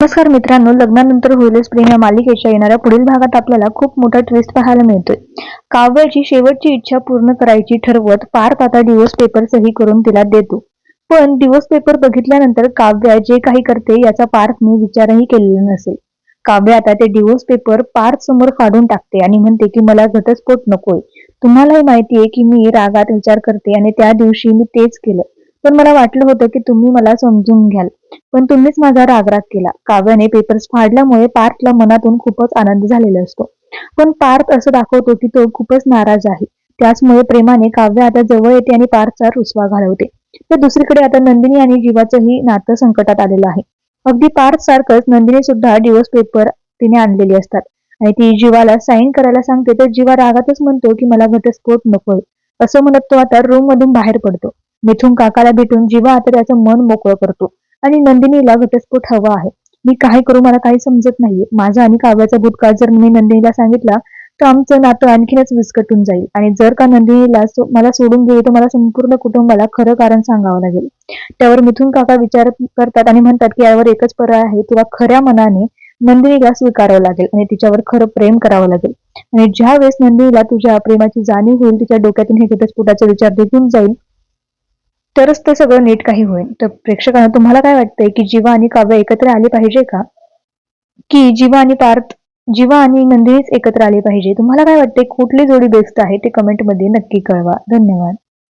नमस्कार मित्रांनो लग्नानंतर होईलच प्रेम या मालिकेच्या येणाऱ्या पुढील भागात आपल्याला खूप मोठा ट्विस्ट पाहायला मिळतोय. काव्याची शेवटची इच्छा पूर्ण करायची ठरवत पार्थ आता डिवोर्स पेपर सही करून तिला देतो. पण डिवोर्स पेपर बघितल्यानंतर काव्या जे काही करते याचा पार्थने विचारही केलेला नसेल. काव्य आता ते डिवोर्स पेपर पार्थ समोर फाडून टाकते आणि म्हणते की मला घटस्फोट नकोय. तुम्हालाही माहितीये की मी रागात विचार करते आणि त्या दिवशी मी तेच केलं. पण मला वाटलं होतं की तुम्ही मला समजून घ्याल. पण तुम्हीच माझा रागराग केला. काव्याने पेपर्स फाडल्यामुळे पार्थला मनातून खूपच आनंद झालेला असतो. पण पार्थ असं दाखवतो की तो खूपच नाराज आहे. त्याचमुळे प्रेमाने काव्य आता जवळ येते आणि पार्थचा रुसवा घालवते. तर दुसरीकडे आता नंदिनी आणि जीवाचंही नातं संकटात आलेलं आहे. अगदी पार्थ सारखंच नंदिनी सुद्धा डिवोर्स पेपर तिने आणलेली असतात. आणि ती जीवाला साईन करायला सांगते तर जीवा रागातच म्हणतो की मला घटस्फोट नकोय. असं म्हणत तो आता रूम मधून बाहेर पडतो. मिथून काकाला भेटून जीवा आता त्याचं मन मोकळं करतो. आणि नंदिनीला घटस्फोट हवा आहे. मी काय करू मला काही समजत नाहीये. माझा आणि काव्याचा भूतकाळ जर मी नंदिनीला सांगितला तर आमचं नातं आणखीनच विस्कटून जाईल. आणि जर का नंदिनीला सो, मला सोडून गेली तर मला संपूर्ण कुटुंबाला खरं कारण सांगावं लागेल. त्यावर मिथून काका विचार करतात आणि म्हणतात की यावर एकच पर्याय आहे. तुला खऱ्या मनाने नंदिनीला स्वीकारावं लागेल आणि तिच्यावर खरं प्रेम करावं लागेल. आणि ज्या वेळेस नंदिनीला तुझ्या प्रेमाची जाणीव होईल तिच्या डोक्यातून हे घटस्फोटाचा विचार निघून जाईल तरच ते सगळं नीट काही होईल. तर प्रेक्षकांना तुम्हाला काय वाटतंय की जीवा आणि काव्य एकत्र आले पाहिजे का? की जीवा आणि पार्थ जीवा आणि नंदिनीच एकत्र आले पाहिजे? तुम्हाला काय वाटते कुठली जोडी बेस्ट आहे ते कमेंटमध्ये नक्की कळवा. धन्यवाद.